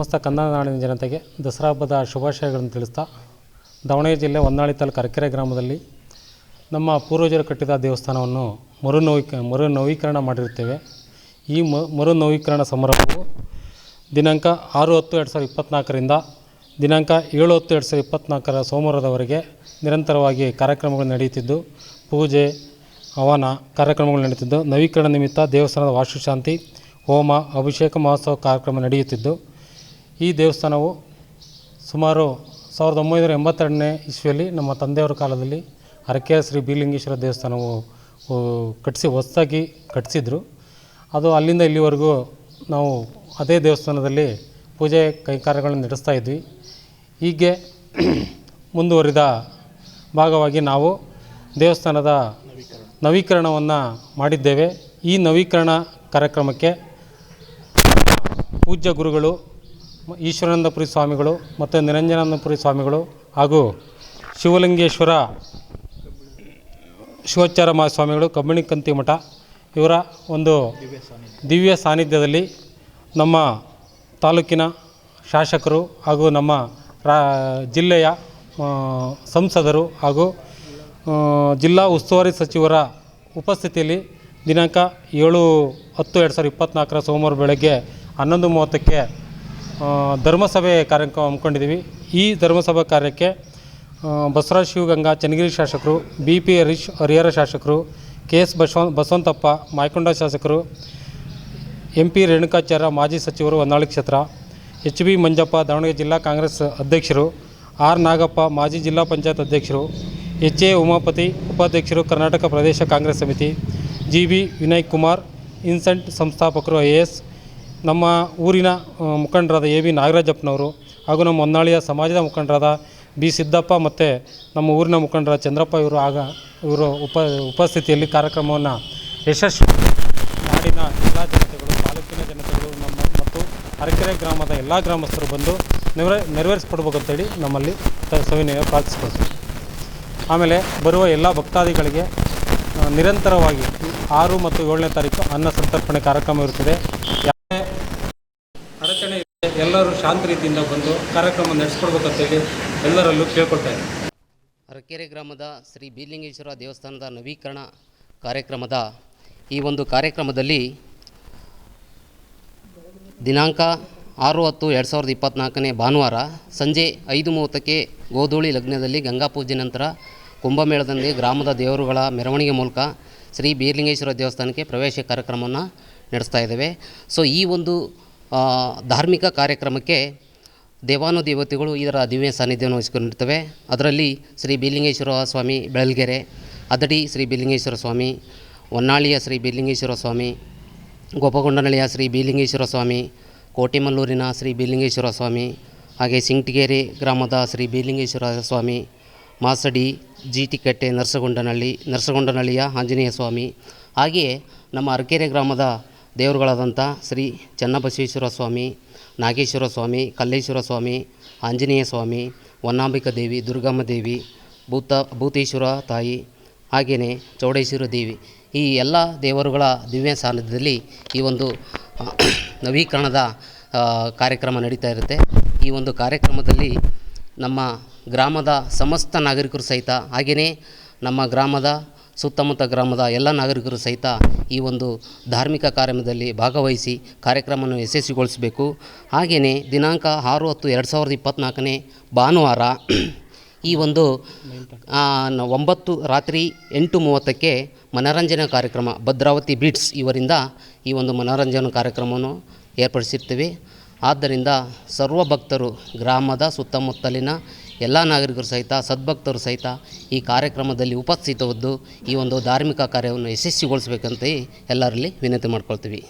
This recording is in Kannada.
ಸಮಸ್ತ ಕನ್ನಡ ನಾಡಿನ ಜನತೆಗೆ ದಸರಾ ಹಬ್ಬದ ಶುಭಾಶಯಗಳನ್ನು ತಿಳಿಸ್ತಾ ದಾವಣಗೆರೆ ಜಿಲ್ಲೆ ಹೊನ್ನಾಳಿ ತಾಲೂಕು ಅರಕೆರೆ ಗ್ರಾಮದಲ್ಲಿ ನಮ್ಮ ಪೂರ್ವಜರು ಕಟ್ಟಿದ ದೇವಸ್ಥಾನವನ್ನು ಮರು ನವೀಕ ಮಾಡಿರುತ್ತೇವೆ. ಈ ಮರುನವೀಕರಣ ಮರು ನವೀಕರಣ ಸಮಾರಂಭವು ದಿನಾಂಕ ಆರು ಹತ್ತು ಎರಡು ಸಾವಿರದ ಇಪ್ಪತ್ತ್ನಾಲ್ಕರಿಂದ ದಿನಾಂಕ ಏಳು ಹತ್ತು ಎರಡು ಸಾವಿರದ ಇಪ್ಪತ್ತ್ನಾಲ್ಕರ ಸೋಮವಾರದವರೆಗೆ ನಿರಂತರವಾಗಿ ಕಾರ್ಯಕ್ರಮಗಳು ನಡೆಯುತ್ತಿದ್ದು, ಪೂಜೆ, ಹವನ ಕಾರ್ಯಕ್ರಮಗಳು ನಡೆಯುತ್ತಿದ್ದು, ನವೀಕರಣ ನಿಮಿತ್ತ ದೇವಸ್ಥಾನದ ವಾಸ್ತುಶಾಂತಿ, ಹೋಮ, ಅಭಿಷೇಕ ಮಹೋತ್ಸವ ಕಾರ್ಯಕ್ರಮ ನಡೆಯುತ್ತಿದ್ದು ಈ ದೇವಸ್ಥಾನವು ಸುಮಾರು ಸಾವಿರದ ಒಂಬೈನೂರ ಎಂಬತ್ತೆರಡನೇ ಇಸ್ವಿಯಲ್ಲಿ ನಮ್ಮ ತಂದೆಯವರ ಕಾಲದಲ್ಲಿ ಅರಕೆಯ ಶ್ರೀ ಬೀಲಿಂಗೇಶ್ವರ ದೇವಸ್ಥಾನವು ಕಟ್ಟಿಸಿ, ಹೊಸದಾಗಿ ಕಟ್ಟಿಸಿದ್ರು. ಅದು ಅಲ್ಲಿಂದ ಇಲ್ಲಿವರೆಗೂ ನಾವು ಅದೇ ದೇವಸ್ಥಾನದಲ್ಲಿ ಪೂಜೆ ಕೈಕಾರ್ಯಗಳನ್ನು ನಡೆಸ್ತಾ ಇದ್ವಿ. ಹೀಗೆ ಮುಂದುವರಿದ ಭಾಗವಾಗಿ ನಾವು ದೇವಸ್ಥಾನದ ನವೀಕರಣವನ್ನು ಮಾಡಿದ್ದೇವೆ. ಈ ನವೀಕರಣ ಕಾರ್ಯಕ್ರಮಕ್ಕೆ ಪೂಜ್ಯ ಗುರುಗಳು ಈಶ್ವರಾನಂದಪುರಿ ಸ್ವಾಮಿಗಳು ಮತ್ತು ನಿರಂಜನಾನಂದಪುರಿ ಸ್ವಾಮಿಗಳು ಹಾಗೂ ಶಿವಲಿಂಗೇಶ್ವರ ಶಿವೋಚ್ಚಾರ ಮಹಾಸ್ವಾಮಿಗಳು ಕಬ್ಬಿಣಿ ಕಂತಿ ಮಠ, ಇವರ ಒಂದು ದಿವ್ಯ ಸಾನ್ನಿಧ್ಯದಲ್ಲಿ ನಮ್ಮ ತಾಲೂಕಿನ ಶಾಸಕರು ಹಾಗೂ ನಮ್ಮ ರಾ ಜಿಲ್ಲೆಯ ಸಂಸದರು ಹಾಗೂ ಜಿಲ್ಲಾ ಉಸ್ತುವಾರಿ ಸಚಿವರ ಉಪಸ್ಥಿತಿಯಲ್ಲಿ ದಿನಾಂಕ ಏಳು ಹತ್ತು ಎರಡು ಸಾವಿರದ ಇಪ್ಪತ್ತ್ನಾಲ್ಕರ ಸೋಮವಾರ ಬೆಳಗ್ಗೆ ಹನ್ನೊಂದು ಮೂವತ್ತಕ್ಕೆ ಧರ್ಮಸಭೆ ಕಾರ್ಯಕ್ರಮ ಹಮ್ಮಿಕೊಂಡಿದ್ದೀವಿ. ಈ ಧರ್ಮಸಭಾ ಕಾರ್ಯಕ್ಕೆ ಬಸವರಾಜ ಶಿವಗಂಗಾ, ಚನ್ನಗಿರಿ ಶಾಸಕರು ಬಿ ಪಿ ಹರೀಶ್, ಹರಿಹರ ಶಾಸಕರು ಕೆ ಎಸ್ ಬಸವ, ಬಸವಂತಪ್ಪ, ಮಾಯಕೊಂಡ ಶಾಸಕರು ಎಂ ಪಿ ರೇಣುಕಾಚಾರ್ಯ, ಮಾಜಿ ಸಚಿವರು, ಹೊನ್ನಾಳಿ ಕ್ಷೇತ್ರ ಎಚ್ ಬಿ ಮಂಜಪ್ಪ, ದಾವಣಗೆರೆ ಜಿಲ್ಲಾ ಕಾಂಗ್ರೆಸ್ ಅಧ್ಯಕ್ಷರು, ಆರ್. ನಾಗಪ್ಪ, ಮಾಜಿ ಜಿಲ್ಲಾ ಪಂಚಾಯತ್ ಅಧ್ಯಕ್ಷರು ಎಚ್ ಎ ಉಮಾಪತಿ, ಉಪಾಧ್ಯಕ್ಷರು, ಕರ್ನಾಟಕ ಪ್ರದೇಶ ಕಾಂಗ್ರೆಸ್ ಸಮಿತಿ ಜಿ ಬಿ ವಿನಯ್ ಕುಮಾರ್, ಇನ್ಸೆಂಟ್ ಸಂಸ್ಥಾಪಕರು, ಐ ಎ ಎಸ್ ನಮ್ಮ ಊರಿನ ಮುಖಂಡರಾದ ಎ ವಿ ನಾಗರಾಜಪ್ಪನವರು ಹಾಗೂ ನಮ್ಮ ಹೊನ್ನಾಳಿಯ ಸಮಾಜದ ಮುಖಂಡರಾದ ಬಿ ಸಿದ್ದಪ್ಪ ಮತ್ತು ನಮ್ಮ ಊರಿನ ಮುಖಂಡರ ಚಂದ್ರಪ್ಪ ಇವರು ಆಗ, ಇವರು ಉಪ, ಉಪಸ್ಥಿತಿಯಲ್ಲಿ ಕಾರ್ಯಕ್ರಮವನ್ನು ಯಶಸ್ವಿ ನಾಡಿನ ಎಲ್ಲ ಜನತೆಗಳು, ತಾಲೂಕಿನ ಜನತೆಗಳು, ನಮ್ಮ ಮತ್ತು ಅರಕೆರೆ ಗ್ರಾಮದ ಎಲ್ಲ ಗ್ರಾಮಸ್ಥರು ಬಂದು ನೆರವೇ ನೆರವೇರಿಸ್ಕೊಡ್ಬೇಕಂತೇಳಿ ನಮ್ಮಲ್ಲಿ ಸವಿನಯ ಪ್ರಾರ್ಥಿಸ್ಕೊಳ್ತೀವಿ. ಆಮೇಲೆ ಬರುವ ಎಲ್ಲ ಭಕ್ತಾದಿಗಳಿಗೆ ನಿರಂತರವಾಗಿ ಆರು ಮತ್ತು ಏಳನೇ ತಾರೀಕು ಅನ್ನ ಸಂತರ್ಪಣೆ ಕಾರ್ಯಕ್ರಮ ಇರುತ್ತದೆ. ಎಲ್ಲರೂ ಶಾಂತ ರೀತಿಯಿಂದ ಬಂದು ಕಾರ್ಯಕ್ರಮ ನಡೆಸ್ಕೊಡ್ಬೇಕಂತೇಳಿ ಎಲ್ಲರಲ್ಲೂ ಕೇಳ್ಕೊಳ್ತಾ ಅರಕೆರೆ ಗ್ರಾಮದ ಶ್ರೀ ಬೀಲಿಂಗೇಶ್ವರ ದೇವಸ್ಥಾನದ ನವೀಕರಣ ಕಾರ್ಯಕ್ರಮದ ಈ ಒಂದು ಕಾರ್ಯಕ್ರಮದಲ್ಲಿ ದಿನಾಂಕ ಆರು ಹತ್ತು ಎರಡು ಸಾವಿರದ ಇಪ್ಪತ್ತ್ನಾಲ್ಕನೇ ಭಾನುವಾರ ಸಂಜೆ ಐದು ಮೂವತ್ತಕ್ಕೆ ಗೋಧೂಳಿ ಲಗ್ನದಲ್ಲಿ ಗಂಗಾ ಪೂಜೆ ನಂತರ ಕುಂಭಮೇಳದಲ್ಲಿ ಗ್ರಾಮದ ದೇವರುಗಳ ಮೆರವಣಿಗೆ ಮೂಲಕ ಶ್ರೀ ಬೀರ್ಲಿಂಗೇಶ್ವರ ದೇವಸ್ಥಾನಕ್ಕೆ ಪ್ರವೇಶ ಕಾರ್ಯಕ್ರಮವನ್ನು ನಡೆಸ್ತಾ ಇದ್ದೇವೆ. ಸೊ ಈ ಒಂದು ಧಾರ್ಮಿಕ ಕಾರ್ಯಕ್ರಮಕ್ಕೆ ದೇವಾನುದೇವತೆಗಳು ಇದರ ದಿವ್ಯ ಸಾನ್ನಿಧ್ಯವನ್ನು ವಹಿಸಿಕೊಂಡಿರ್ತವೆ ಅದರಲ್ಲಿ ಶ್ರೀ ಬೀಲಿಂಗೇಶ್ವರ ಸ್ವಾಮಿ ಬೆಳಲ್ಗೆರೆ, ಅದಡಿ ಶ್ರೀ ಬೀಲಿಂಗೇಶ್ವರ ಸ್ವಾಮಿ, ಹೊನ್ನಾಳಿಯ ಶ್ರೀ ಬೀಲಿಂಗೇಶ್ವರ ಸ್ವಾಮಿ, ಗೋಪಗೊಂಡನಳ್ಳಿಯ ಶ್ರೀ ಬೀಲಿಂಗೇಶ್ವರ ಸ್ವಾಮಿ, ಕೋಟಿಮಲ್ಲೂರಿನ ಶ್ರೀ ಬೀಲಿಂಗೇಶ್ವರ ಸ್ವಾಮಿ, ಹಾಗೆ ಸಿಂಗಟಿಗೇರಿ ಗ್ರಾಮದ ಶ್ರೀ ಬೀಲಿಂಗೇಶ್ವರ ಸ್ವಾಮಿ, ಮಾಸಡಿ, ಜೀಟಿಕಟ್ಟೆ ನರಸಗೊಂಡನಹಳ್ಳಿ ನರಸಗೊಂಡನಹಳ್ಳಿಯ ಆಂಜನೇಯ ಸ್ವಾಮಿ, ಹಾಗೆಯೇ ನಮ್ಮ ಅರಕೆರೆ ಗ್ರಾಮದ ದೇವರುಗಳಾದಂಥ ಶ್ರೀ ಚನ್ನಬಸವೇಶ್ವರ ಸ್ವಾಮಿ, ನಾಗೇಶ್ವರ ಸ್ವಾಮಿ, ಕಲ್ಲೇಶ್ವರ ಸ್ವಾಮಿ, ಆಂಜನೇಯ ಸ್ವಾಮಿ, ಹೊನ್ನಾಂಬಿಕಾ ದೇವಿ, ದುರ್ಗಮ್ಮ ದೇವಿ, ಭೂತ, ಭೂತೇಶ್ವರ ತಾಯಿ, ಹಾಗೆಯೇ ಚೌಡೇಶ್ವರ ದೇವಿ. ಈ ಎಲ್ಲ ದೇವರುಗಳ ದಿವ್ಯ ಸಾನ್ನಿಧ್ಯದಲ್ಲಿ ಈ ಒಂದು ನವೀಕರಣದ ಕಾರ್ಯಕ್ರಮ ನಡೀತಾ ಇರುತ್ತೆ. ಈ ಒಂದು ಕಾರ್ಯಕ್ರಮದಲ್ಲಿ ನಮ್ಮ ಗ್ರಾಮದ ಸಮಸ್ತ ನಾಗರಿಕರು ಸಹಿತ, ಹಾಗೆಯೇ ನಮ್ಮ ಗ್ರಾಮದ ಸುತ್ತಮುತ್ತ ಗ್ರಾಮದ ಎಲ್ಲ ನಾಗರಿಕರು ಸಹಿತ ಈ ಒಂದು ಧಾರ್ಮಿಕ ಕಾರ್ಯಕ್ರಮದಲ್ಲಿ ಭಾಗವಹಿಸಿ ಕಾರ್ಯಕ್ರಮವನ್ನು ಯಶಸ್ವಿಗೊಳಿಸಬೇಕು. ಹಾಗೆಯೇ ದಿನಾಂಕ ಆರು ಹತ್ತು ಎರಡು ಸಾವಿರದ ಇಪ್ಪತ್ತ್ನಾಲ್ಕನೇ ಭಾನುವಾರ ಈ ಒಂದು ಒಂಬತ್ತು ರಾತ್ರಿ ಎಂಟು ಮೂವತ್ತಕ್ಕೆ ಮನರಂಜನಾ ಕಾರ್ಯಕ್ರಮ ಭದ್ರಾವತಿ ಬೀಟ್ಸ್ ಇವರಿಂದ ಈ ಒಂದು ಮನೋರಂಜನಾ ಕಾರ್ಯಕ್ರಮವನ್ನು ಏರ್ಪಡಿಸಿರ್ತೀವಿ. ಆದ್ದರಿಂದ ಸರ್ವ ಭಕ್ತರು ಗ್ರಾಮದ ಸುತ್ತಮುತ್ತಲಿನ ಎಲ್ಲ ನಾಗರಿಕರು ಸಹಿತ, ಸದ್ಭಕ್ತರು ಸಹಿತ ಈ ಕಾರ್ಯಕ್ರಮದಲ್ಲಿ ಉಪಸ್ಥಿತವದ್ದು ಈ ಒಂದು ಧಾರ್ಮಿಕ ಕಾರ್ಯವನ್ನು ಯಶಸ್ವಿಗೊಳಿಸಬೇಕಂತ ಎಲ್ಲರಲ್ಲಿ ವಿನಂತಿ ಮಾಡ್ಕೊಳ್ತೀವಿ.